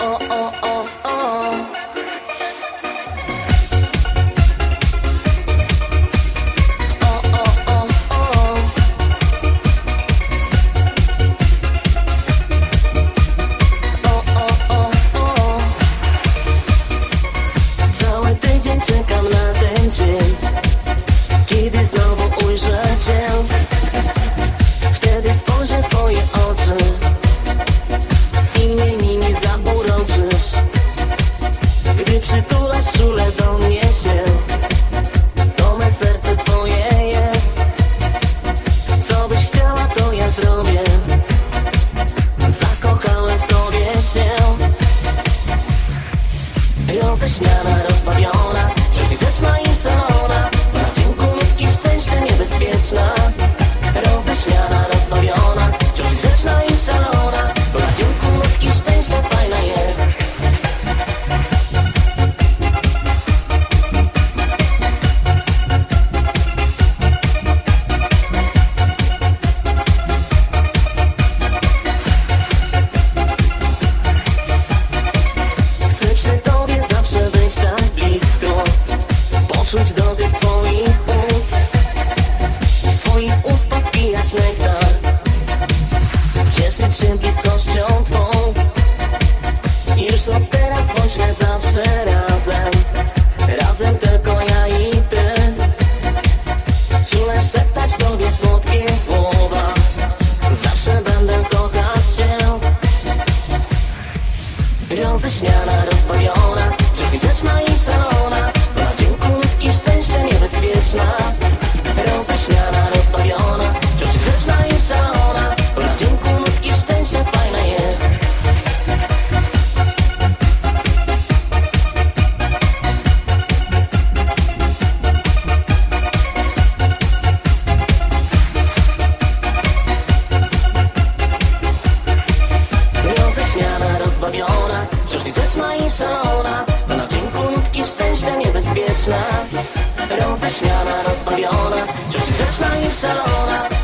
oh, oh, oh. Roześmiana, Poczuć dotyk twoich ust. Z twoich ust pospijać nektar. Cieszyć się bliskością twą. Już od teraz bądźmy zawsze razem. Razem tylko ja i ty. Czule szeptać tobie słodkie słowa. Zawsze będę kochać cię. Roześmiana, rozbawiona grzeczna i szalona niebezpieczna Roześmiana, rozbawiona Wciąż grzeczna i szalona. Na dzięku nutki szczęścia fajna jest. Roześmiana, rozbawiona Wciąż niegrzeczna i szalona. To na dzięku nutki szczęścia niebezpieczna. Roześmiana, rozbawiona